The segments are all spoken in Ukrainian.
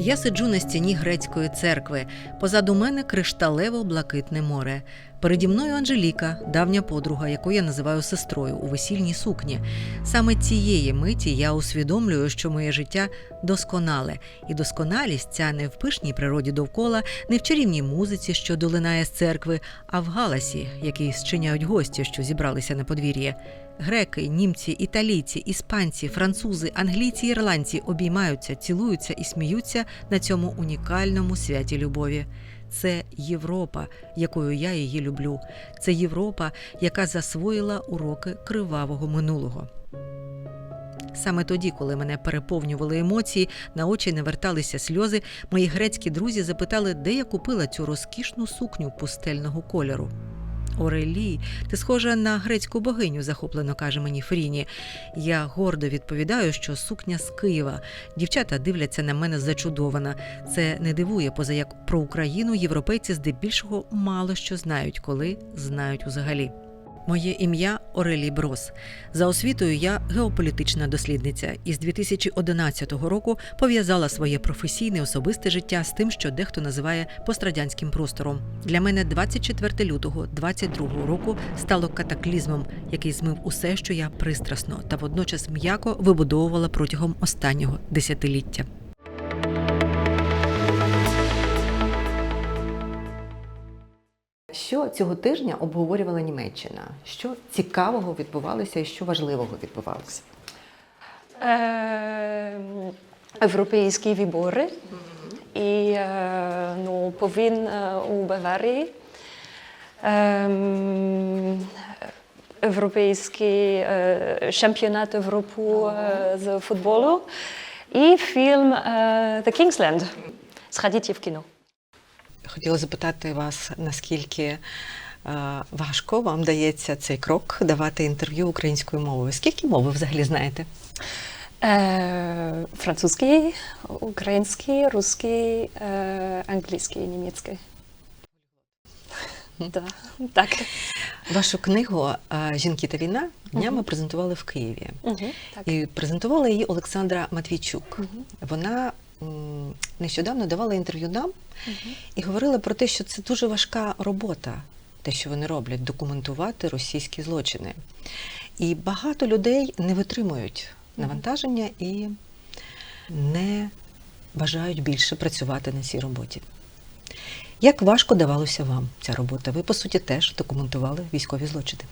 Я сиджу на стіні грецької церкви. Позаду мене кришталево-блакитне море. Переді мною Анжеліка, давня подруга, яку я називаю сестрою у весільній сукні. Саме цієї миті я усвідомлюю, що моє життя досконале, і досконалість ця не в пишній природі довкола, не в чарівній музиці, що долинає з церкви, а в галасі, який зчиняють гості, що зібралися на подвір'я. Греки, німці, італійці, іспанці, французи, англійці, ірландці обіймаються, цілуються і сміються на цьому унікальному святі любові. Це Європа, якою я її люблю. Це Європа, яка засвоїла уроки кривавого минулого. Саме тоді, коли мене переповнювали емоції, на очі не верталися сльози, мої грецькі друзі запитали, де я купила цю розкішну сукню пустельного кольору. Орелі, ти схожа на грецьку богиню, захоплено каже мені Фріні. Я гордо відповідаю, що сукня з Києва. Дівчата дивляться на мене зачудована. Це не дивує, поза як про Україну європейці здебільшого мало що знають, коли знають взагалі. Моє ім'я Орелі Брос. За освітою я геополітична дослідниця і з 2011 року пов'язала своє професійне особисте життя з тим, що дехто називає пострадянським простором. Для мене 24 лютого 22 року стало катаклізмом, який змив усе, що я пристрасно та водночас м'яко вибудовувала протягом останнього десятиліття. Що цього тижня обговорювала Німеччина? Що цікавого відбувалося і що важливого відбувалося? Е, Європейські вибори і е, ну, повін е, у Баварії. Ем, Європейський чемпіонат Європи е, з футболу і фільм The Kingsland. Сходіть в кіно. Хотіла запитати вас, наскільки е, важко вам дається цей крок давати інтерв'ю українською мовою? Скільки мов ви взагалі знаєте? Е, французький, український, русський, е, англійський, німецький. Да, так. Вашу книгу е, Жінки та війна днями презентували в Києві. Мгм, так. І презентувала її Олександра Матвійчук. Вона м, нещодавно давала інтерв'ю нам і говорила про те, що це дуже важка робота, те, що вони роблять, документувати російські злочини. І багато людей не витримують навантаження і не бажають більше працювати на цій роботі. Як важко давалося вам ця робота? Ви, по суті, теж документували військові злочини.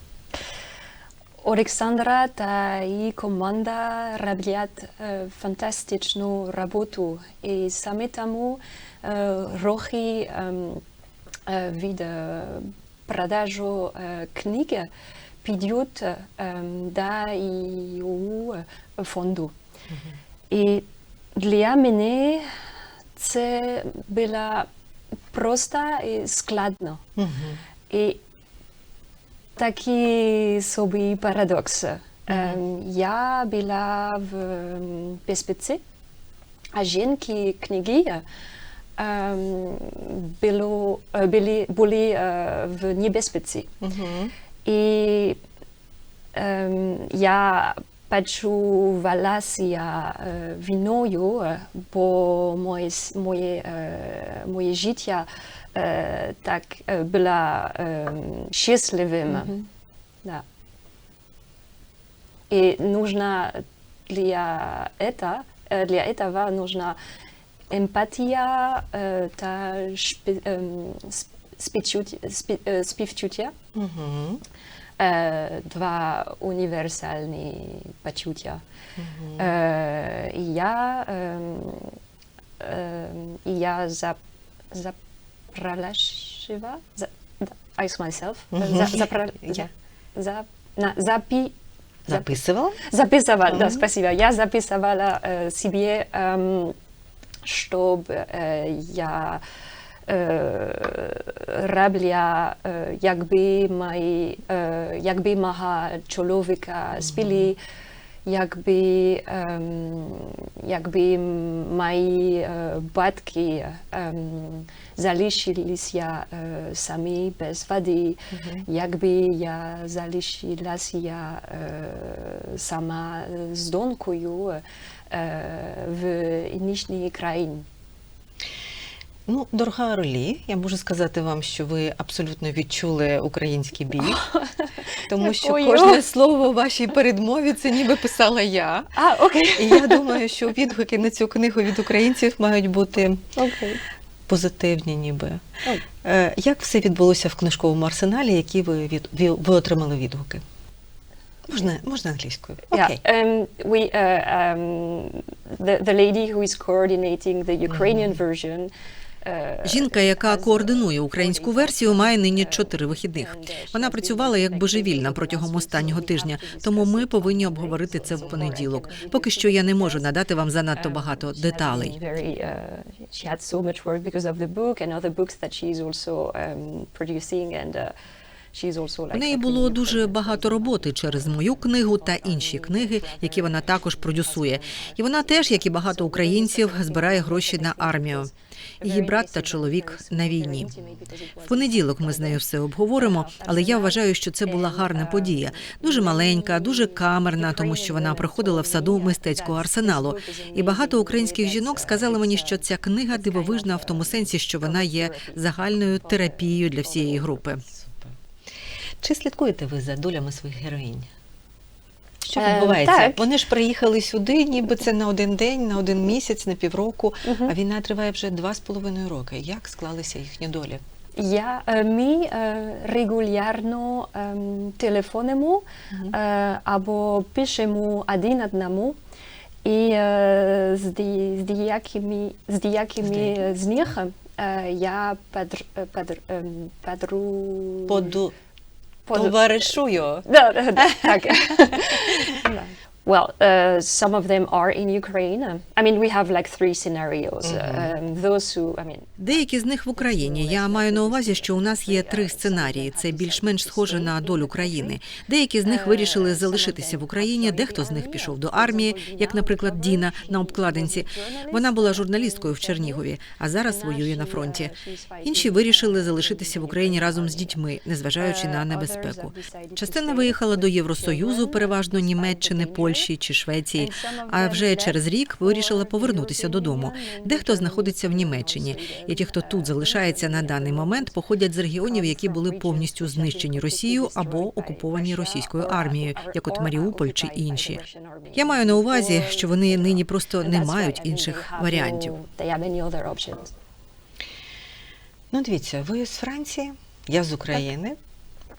Олександра та її команда роблять е, фантастичну роботу. І саме тому е, гроші ем, е, від е, продажу е, книги підуть е, ем, до її фонду. І для мене це було просто і складно. І такий собі парадокс. Ем, Я була в ем, безпеці, а жінки книги ем, було, е, були, були е, в небезпеці. І ем, я почувалася е, війною, е, бо моє, с- моє, е, моє життя е, так е, було е, щасливим. Да. И нужно для, это, э, для этого нужна эмпатия, э, та шпи- эм, сп- співчут- спі- е, співчуття. Угу. Е, Два універсальні почуття. Е, І я, ем, ем, і я за- запролашила, за- да, I myself, Мгм. за- запра- Я. за- за- на- запи- Записувала? Записывала, да, Мгм. спасибо. Я записывала э, себе, эм, чтобы э, я hrablia, jak by mají, jak by maha člověka spili, jak by, jak by mají batky zališili se sami bez vady, jak by já zališila se sama s Donkuju v nižní krajině. Ну, дорога Орлі, я можу сказати вам, що ви абсолютно відчули український бій, тому що кожне слово у вашій передмові це ніби писала я. А, окей. І я думаю, що відгуки на цю книгу від українців мають бути Окей. позитивні, ніби. Ой. Е, Як все відбулося в книжковому арсеналі, які ви від ви, отримали відгуки? Можна, можна англійською. Окей. Yeah, um, we, uh, um, the, the lady who is coordinating the Ukrainian version. Жінка, яка координує українську версію, має нині чотири вихідних. Вона працювала як божевільна протягом останнього тижня, тому ми повинні обговорити це в понеділок. Поки що я не можу надати вам занадто багато деталей. she had У неї було дуже багато роботи через мою книгу та інші книги, які вона також продюсує. І вона теж, як і багато українців, збирає гроші на армію. Її брат та чоловік на війні. В понеділок ми з нею все обговоримо, але я вважаю, що це була гарна подія. Дуже маленька, дуже камерна, тому що вона проходила в саду мистецького арсеналу. І багато українських жінок сказали мені, що ця книга дивовижна в тому сенсі, що вона є загальною терапією для всієї групи. Чи слідкуєте ви за долями своїх героїнь? Що Е, відбувається? так. Вони ж приїхали сюди, ніби це на один день, на один місяць, на півроку, Мгм. а війна триває вже два з половиною роки. Як склалися їхні долі? Ja, uh, ми uh, регулярно um, телефонимо або пишемо один одному. І з, з, деякими, з деякими з них я подр, подр, um, подру... Поду под- товаришую. Да, да, да, так. Well, uh, some of them are in Ukraine. I mean, we have like three scenarios. Um, those who, I mean, Деякі з них в Україні. Я маю на увазі, що у нас є три сценарії. Це більш-менш схоже на долю країни. Деякі з них вирішили залишитися в Україні. Дехто з них пішов до армії, як, наприклад, Діна на обкладинці. Вона була журналісткою в Чернігові, а зараз воює на фронті. Інші вирішили залишитися в Україні разом з дітьми, незважаючи на небезпеку. Частина виїхала до Євросоюзу, переважно Німеччини, Польщі чи Швеції. А вже через рік вирішила повернутися додому. Дехто знаходиться в Німеччині. І ті, хто тут залишається на даний момент, походять з регіонів, які були повністю знищені Росією або окуповані російською армією, як от Маріуполь чи інші. Я маю на увазі, що вони нині просто не мають інших варіантів. Ну, дивіться, ви з Франції, я з України.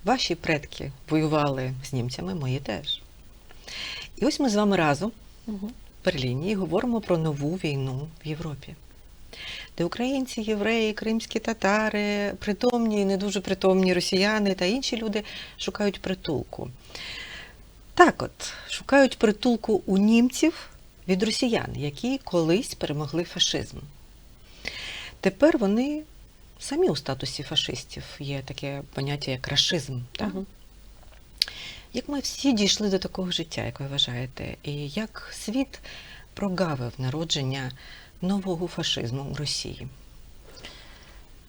Ваші предки воювали з німцями, мої теж. І ось ми з вами разом в Берліні говоримо про нову війну в Європі, де українці, євреї, кримські татари, притомні, і не дуже притомні росіяни та інші люди шукають притулку. Так от, шукають притулку у німців від росіян, які колись перемогли фашизм. Тепер вони самі у статусі фашистів. Є таке поняття як рашизм. Так? Мгм. Як ми всі дійшли до такого життя, як ви вважаєте, і як світ прогавив народження нового фашизму у Росії?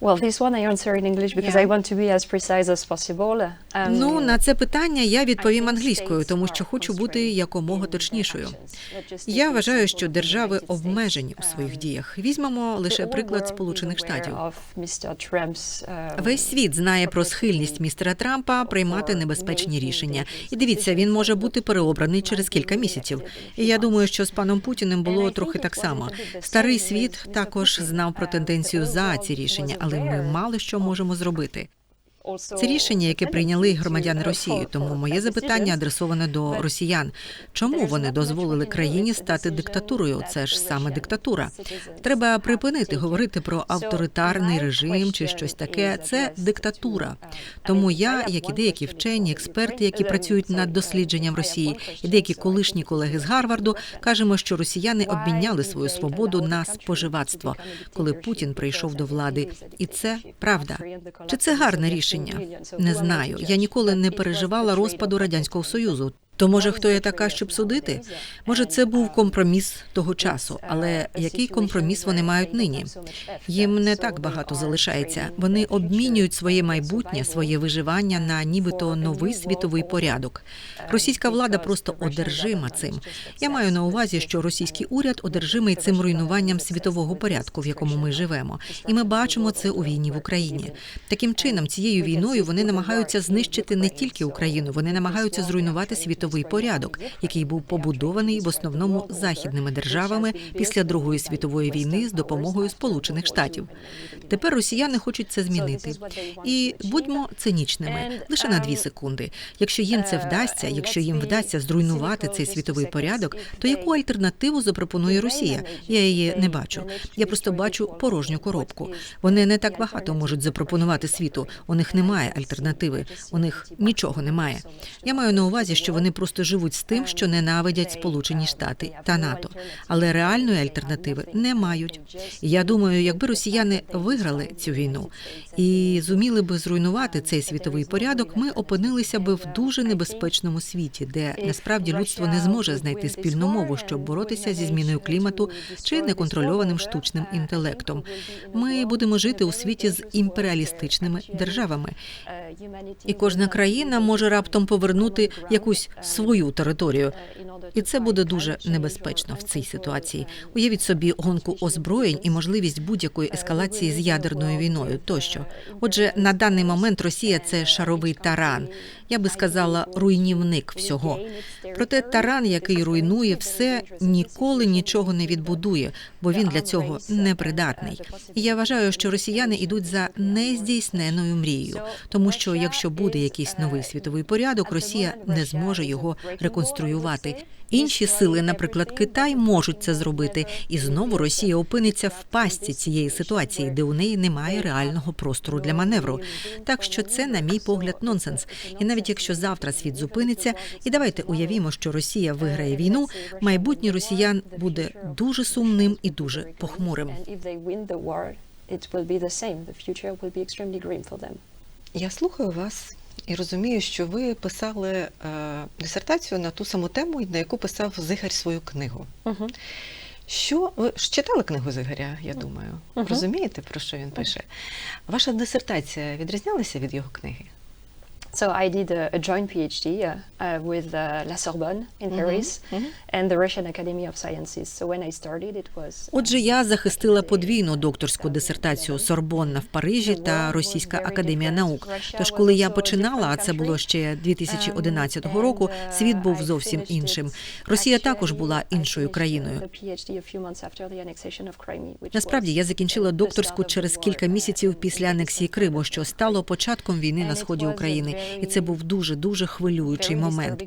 Well, this one I answer in English because Yeah. I want to be as precise as possible. Um, Ну, на це питання я відповім англійською, тому що хочу бути якомога точнішою. Я вважаю, що держави обмежені у своїх діях. Візьмемо лише приклад Сполучених Штатів. Весь світ знає про схильність містера Трампа приймати небезпечні рішення. І дивіться, він може бути переобраний через кілька місяців. І я думаю, що з паном Путіним було трохи так само. Старий світ також знав про тенденцію за ці рішення, але ми мало що можемо зробити. Це рішення, яке прийняли громадяни Росії. Тому моє запитання адресоване до росіян. Чому вони дозволили країні стати диктатурою? Це ж саме диктатура. Треба припинити говорити про авторитарний режим чи щось таке. Це диктатура. Тому я, як і деякі вчені, експерти, які працюють над дослідженням Росії, і деякі колишні колеги з Гарварду, кажемо, що росіяни обміняли свою свободу на споживацтво, коли Путін прийшов до влади. І це правда. Чи це гарне рішення? Не знаю. Я ніколи не переживала розпаду радянського союзу. То може хто я така, щоб судити? Може, це був компроміс того часу, але який компроміс вони мають нині? Їм не так багато залишається. Вони обмінюють своє майбутнє, своє виживання на нібито новий світовий порядок. Російська влада просто одержима цим. Я маю на увазі, що російський уряд одержимий цим руйнуванням світового порядку, в якому ми живемо, і ми бачимо це у війні в Україні. Таким чином, цією війною вони намагаються знищити не тільки Україну, вони намагаються зруйнувати світовий порядок, який був побудований в основному західними державами після Другої світової війни з допомогою Сполучених Штатів. Тепер росіяни хочуть це змінити. І будьмо цинічними лише на дві секунди. Якщо їм це вдасться, якщо їм вдасться зруйнувати цей світовий порядок, то яку альтернативу запропонує Росія? Я її не бачу. Я просто бачу порожню коробку. Вони не так багато можуть запропонувати світу. У них немає альтернативи. У них нічого немає. Я маю на увазі, що вони просто живуть з тим, що ненавидять Сполучені Штати та НАТО, але реальної альтернативи не мають. Я думаю, якби росіяни виграли цю війну і зуміли би зруйнувати цей світовий порядок, ми опинилися би в дуже небезпечному світі, де насправді людство не зможе знайти спільну мову, щоб боротися зі зміною клімату чи неконтрольованим штучним інтелектом. Ми будемо жити у світі з імперіалістичними державами. І кожна країна може раптом повернути якусь свою територію. І це буде дуже небезпечно в цій ситуації. Уявіть собі гонку озброєнь і можливість будь-якої ескалації з ядерною війною тощо. Отже, на даний момент Росія це шаровий таран. Я би сказала, руйнівник всього. Проте таран, який руйнує все, ніколи нічого не відбудує, бо він для цього непридатний. І я вважаю, що росіяни йдуть за нездійсненою мрією, тому що якщо буде якийсь новий світовий порядок, Росія не зможе його реконструювати. Інші сили, наприклад, Китай, можуть це зробити, і знову Росія опиниться в пастці цієї ситуації, де у неї немає реального простору для маневру. Так що це, на мій погляд, нонсенс. І навіть якщо завтра світ зупиниться, і давайте уявімо, що Росія виграє війну, майбутнє росіян буде дуже сумним і дуже похмурим. It will be the same. The future will be extremely grim for them. Я слухаю вас і розумію, що ви писали е, дисертацію на ту саму тему, на яку писав Зигарь свою книгу. Угу. Що ви ж читали книгу Зигаря, я думаю. Угу. Розумієте, про що він пише? Ваша дисертація відрізнялася від його книги? So I did a, a joint PhD uh, uh, with uh, La Sorbonne in Mhm, Paris mhm. and the Russian Academy of Sciences. So when I started, it was. Отже, я захистила подвійну докторську дисертацію Сорбонна в Парижі та Російська академія наук. Тож, коли я починала, а це було ще 2011 року, світ був зовсім іншим. Росія також була іншою країною. Насправді я закінчила докторську через кілька місяців після анексії Криму, що стало початком війни на сході України, і це був дуже дуже хвилюючий момент.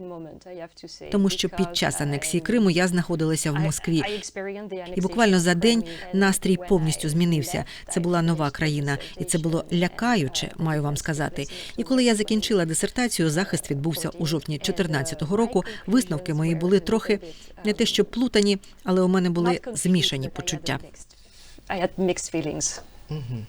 Тому що під час анексії Криму я знаходилася в Москві. І буквально за день настрій повністю змінився. Це була нова країна, і це було лякаюче, маю вам сказати. І коли я закінчила дисертацію, захист відбувся у жовтні 2014 року. Висновки мої були трохи не те, що плутані, але у мене були змішані почуття. Угу.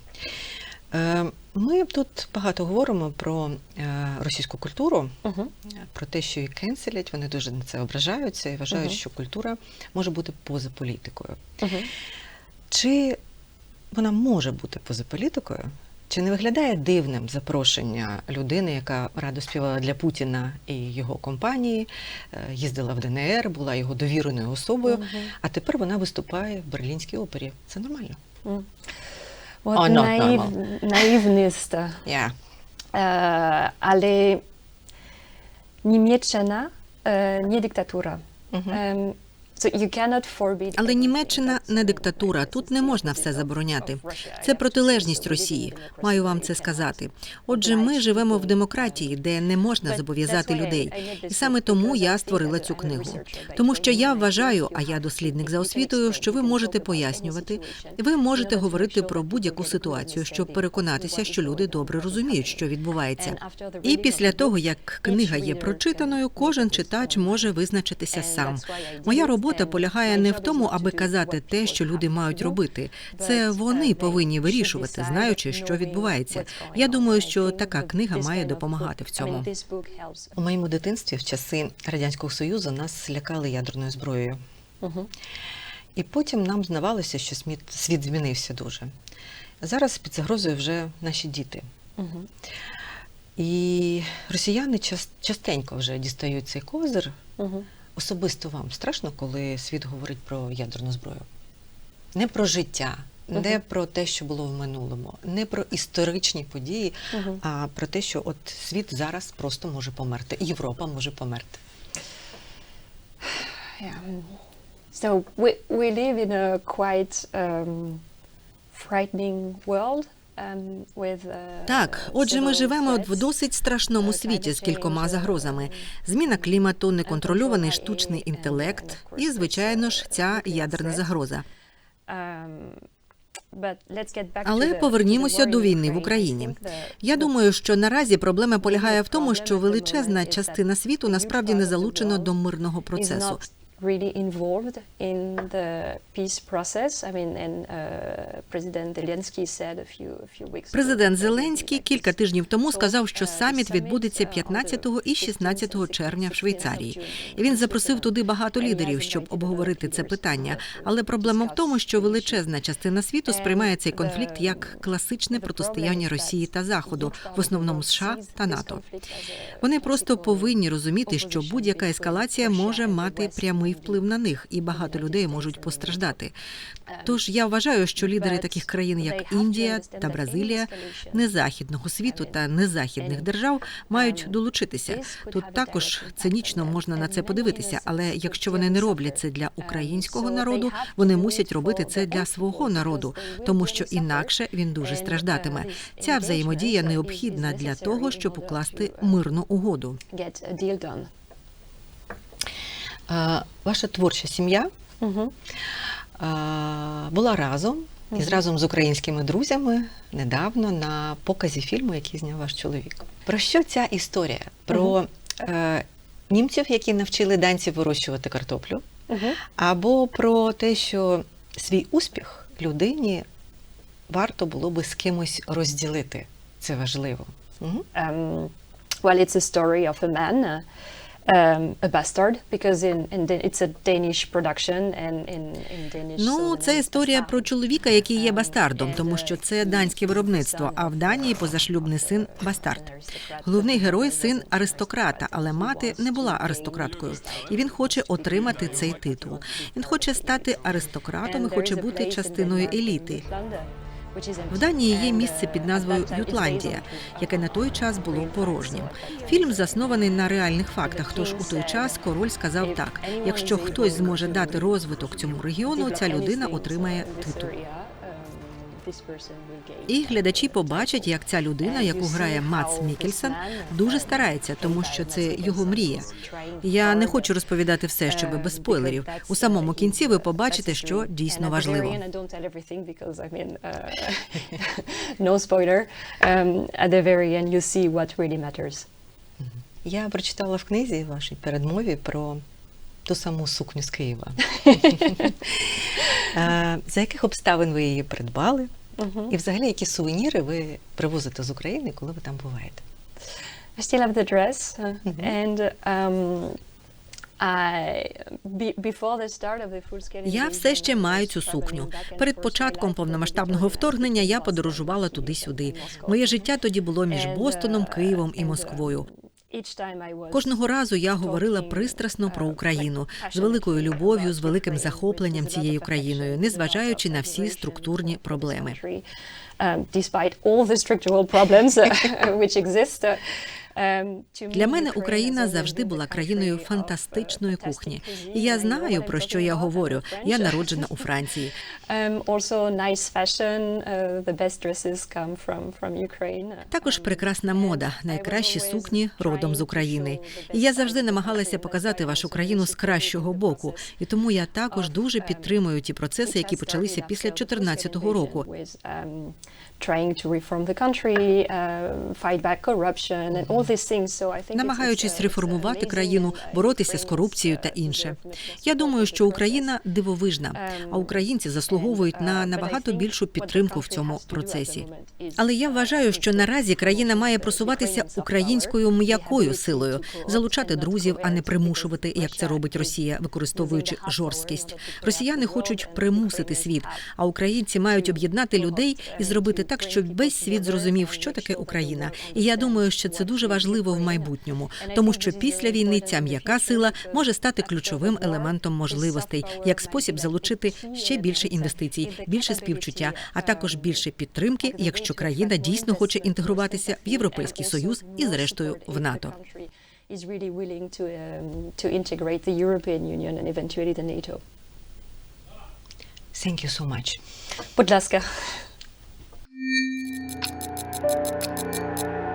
Е, ми тут багато говоримо про е, російську культуру, Mhm. про те, що її кенселять, вони дуже на це ображаються і вважають, Мгм. що культура може бути поза політикою. Mhm. Чи вона може бути поза політикою? Чи не виглядає дивним запрошення людини, яка радо співала для Путіна і його компанії, е, їздила в ДНР, була його довіреною особою, Мгм. а тепер вона виступає в Берлінській опері? Це нормально? Mm. Or От not наїв, наївність. Yeah. Е, але Німеччина е, не диктатура. Мгм. Ем, so you cannot forbid Але. Німеччина не диктатура. Тут не можна все забороняти. Це протилежність Росії. Маю вам це сказати. Отже, ми живемо в демократії, де не можна зобов'язати людей. І саме тому я створила цю книгу. Тому що я вважаю, а я дослідник за освітою, що ви можете пояснювати, ви можете говорити про будь-яку ситуацію, щоб переконатися, що люди добре розуміють, що відбувається. І після того, як книга є прочитаною, кожен читач може визначитися сам. Моя робота робота полягає не в тому, аби казати те, що люди мають робити. Це вони повинні вирішувати, знаючи, що відбувається. Я думаю, що така книга має допомагати в цьому. У моєму дитинстві в часи радянського союзу нас лякали ядерною зброєю. І потім нам здавалося, що світ, світ змінився дуже. Зараз під загрозою вже наші діти. І росіяни частенько вже дістають цей козир. Особисто вам страшно, коли світ говорить про ядерну зброю? Не про життя, не про те, що було в минулому, не про історичні події, а про те, що от світ зараз просто може померти. Європа може померти. Yeah. So we, we live in a quite um, frightening world. With, uh, Так, отже, ми живемо в досить страшному світі з кількома загрозами: зміна клімату, неконтрольований штучний інтелект і, звичайно ж, ця ядерна загроза. Back Але повернімося до війни в Україні. Я думаю, що наразі проблема полягає в тому, що величезна частина світу насправді не залучена до мирного процесу. Really involved in the peace process. I mean, and uh, President Zelensky said a few, a few weeks ago Президент Зеленський кілька тижнів тому сказав, uh, що саміт відбудеться uh, 15 і 16 червня в Швейцарії. І він запросив туди багато лідерів, щоб обговорити це питання. Але проблема в тому, що величезна частина світу сприймає цей конфлікт як класичне протистояння Росії та Заходу, в основному США та НАТО. Вони просто повинні розуміти, що будь-яка ескалація може мати прямий and вплив на них, і багато людей можуть постраждати. Тож я вважаю, що лідери таких країн, як Індія та Бразилія, незахідного світу та незахідних держав мають долучитися. Тут також цинічно можна на це подивитися, але якщо вони не роблять це для українського народу, вони мусять робити це для свого народу, тому що інакше він дуже страждатиме. Ця взаємодія необхідна для того, щоб укласти мирну угоду. get a deal done. А, ваша творча сім'я а, була разом із разом з українськими друзями недавно на показі фільму, який зняв ваш чоловік. Про що ця історія? Про е, німців, які навчили данців вирощувати картоплю, або про те, що свій успіх людині варто було би з кимось розділити. Це важливо. Мгм. Um, well, it's a story of a man, uh, um, a bastard, because in, in it's a Danish production, and in, in Danish. Ну, це історія про чоловіка, який є бастардом, тому що це данське виробництво. А в Данії позашлюбний син бастард. Головний герой син аристократа, але мати не була аристократкою, і він хоче отримати цей титул. Він хоче стати аристократом і хоче бути частиною еліти. В Данії є місце під назвою Ютландія, яке на той час було порожнім. Фільм заснований на реальних фактах. Тож у той час король сказав так: якщо хтось зможе дати розвиток цьому регіону, ця людина отримає титул. І глядачі побачать, як ця людина, яку грає Мац Мікельсон, дуже старається, тому що це його мрія. Я не хочу розповідати все, щоб без спойлерів. У самому кінці ви побачите, що дійсно важливо. No spoiler. Um, at the very end, you see what really matters. Я прочитала в книзі вашій передмові про ту саму сукню з Києва. За яких обставин ви її придбали? І взагалі, які сувеніри ви привозите з України, коли ви там буваєте? I still have the dress, uh, and um, Я все ще маю цю сукню. Перед початком повномасштабного вторгнення я подорожувала туди-сюди. Моє життя тоді було між Бостоном, Києвом і Москвою. Кожного разу я говорила пристрасно про Україну з великою любов'ю, з великим захопленням цією країною, незважаючи на всі структурні проблеми. Для мене Україна завжди була країною фантастичної кухні. І я знаю, про що я говорю. Я народжена у Франції. Також прекрасна мода, найкращі сукні родом з України. І я завжди намагалася показати вашу країну з кращого боку. І тому я також дуже підтримую ті процеси, які почалися після 2014 року. Trying to reform the country, uh, fight back corruption, and all all these things. So I think намагаючись uh, реформувати країну, боротися з корупцією та uh, інше. Я думаю, що Україна дивовижна, а українці заслуговують на набагато більшу підтримку в цьому процесі. Але я вважаю, що наразі країна має просуватися українською м'якою силою, залучати друзів, а не примушувати, як це робить Росія, використовуючи жорсткість. Росіяни хочуть примусити світ, а українці мають об'єднати людей і зробити так, щоб весь світ зрозумів, що таке Україна. І я думаю, що це дуже важливо в майбутньому, тому що після війни ця м'яка сила може стати ключовим елементом можливостей, як спосіб залучити ще більше інвестицій, більше співчуття, а також більше підтримки, якщо країна дійсно хоче інтегруватися в Європейський Союз і, зрештою, в НАТО. Is really willing to um, to integrate the European Union and eventually the NATO. Thank you so much. Будь ласка. Thank you.